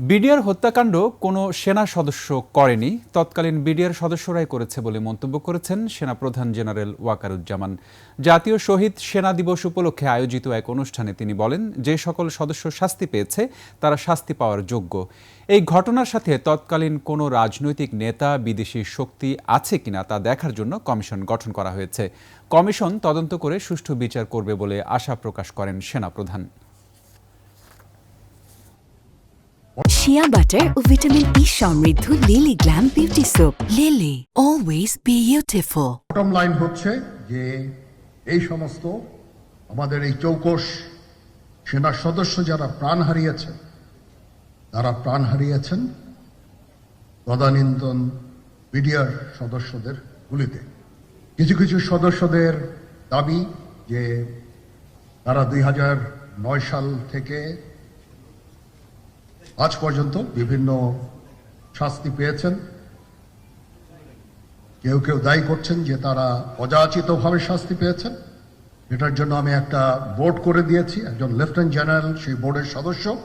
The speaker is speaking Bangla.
বিডিআর হত্যাকাণ্ড কোনো সেনা সদস্য করেনি। তৎকালীন বিডিআর সদস্যরাই করেছে বলে মন্তব্য করেছেন সেনাপ্রধান জেনারেল ওয়াকারুজ্জামান। জাতীয় শহীদ সেনা দিবস উপলক্ষে আয়োজিত এক অনুষ্ঠানে তিনি বলেন, যে সকল সদস্য শাস্তি পেয়েছে, তারা শাস্তি পাওয়ার যোগ্য। এই ঘটনার সাথে তৎকালীন কোনো রাজনৈতিক নেতা, বিদেশি শক্তি আছে কিনা তা দেখার জন্য কমিশন গঠন করা হয়েছে। কমিশন তদন্ত করে সুষ্ঠু বিচার করবে বলে আশা প্রকাশ করেন সেনাপ্রধান। শিয়া বাটার ও ভিটামিন ই সমৃদ্ধ Lily glam beauty soap Lily always beautiful bottom line হচ্ছে যে এই সমস্ত আমাদের এই চৌকস সেনার সদস্য যারা প্রাণ হারিয়েছেন তারা প্রাণ হারিয়েছেন তদানীন্তন বিডিআর সদস্যদের গুলিতে। কিছু কিছু সদস্যদের দাবি যে তারা দুই হাজার নয় সাল থেকে আজ পর্যন্ত বিভিন্ন শাস্তি পেয়েছেন। কেউ কেউ দায়ী করছেন যে তারা অযাচিতভাবে শাস্তি পেয়েছেন। এটার জন্য আমি একটা বোর্ড করে দিয়েছি। একজন লেফটেন্যান্ট জেনারেল, সেই বোর্ডের সদস্য।